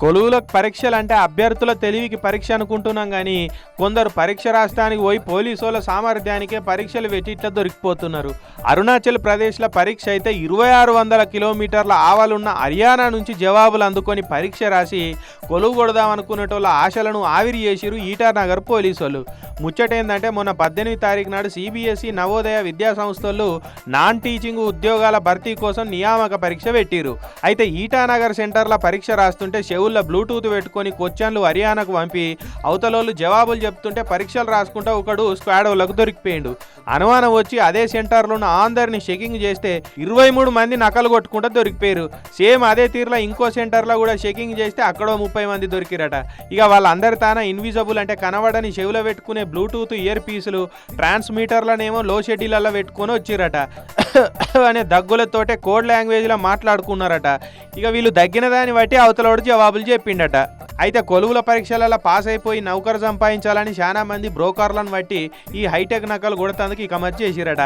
కొలువులకు పరీక్షలు అంటే అభ్యర్థుల తెలివికి పరీక్ష అనుకుంటున్నాం కానీ కొందరు పరీక్ష రాష్ట్రానికి పోయి పోలీసుల సామర్థ్యానికే పరీక్షలు పెట్టి దొరికిపోతున్నారు. అరుణాచల్ ప్రదేశ్లో పరీక్ష అయితే ఇరవై ఆరు వందల కిలోమీటర్ల ఆవలున్న హర్యానా నుంచి జవాబులు అందుకొని పరీక్ష రాసి కొలువు కొడదాం అనుకునేటోళ్ళ ఆశలను ఆవిరి చేసిరు ఈటార్ నగర్ పోలీసు ముచ్చటేందంటే మొన్న పద్దెనిమిది తారీఖు నాడు సిబిఎస్ఈ నవోదయ విద్యా సంస్థలు నాన్ టీచింగ్ ఉద్యోగాల భర్తీ కోసం నియామక పరీక్ష పెట్టిరు అయితే ఈటానగర్ సెంటర్ల పరీక్ష రాస్తుంటే చెవుల్లో బ్లూటూత్ పెట్టుకొని క్వశ్చన్లు హర్యానాకు పంపి అవతలోళ్ళు జవాబులు చెప్తుంటే పరీక్షలు రాసుకుంటా ఒకడు స్క్వాడ్ వాళ్ళకు దొరికిపోయిండు. అనుమానం వచ్చి అదే సెంటర్లో ఉన్న అందరిని చెకింగ్ చేస్తే ఇరవై మూడు మంది నకలు కొట్టుకుంటా దొరికిపోయారు. సేమ్ అదే తీరులో ఇంకో సెంటర్లో కూడా చెకింగ్ చేస్తే అక్కడ ముప్పై మంది దొరికిరట. ఇక వాళ్ళందరి తాన ఇన్విజిబుల్ అంటే కనబడని చెవిలో పెట్టుకునే బ్లూటూత్ ఇయర్ పీసులు ట్రాన్స్మీటర్లనేమో లో షెడ్యూల్లో పెట్టుకొని వచ్చిరట. అనే దగ్గులతోటే కోడ్ లాంగ్వేజ్లో మాట్లాడుకున్నారట. ఇక వీళ్ళు దగ్గిన దాన్ని బట్టి అవతలోడు జవాబులు చెప్పిండట. అయితే కొలువుల పరీక్షలలో పాస్ అయిపోయి నౌకరు సంపాదించాలని చాలా మంది బ్రోకర్లను బట్టి ఈ హైటెక్ నకలు కొడతందుకు ఇక మధ్య చేసిరట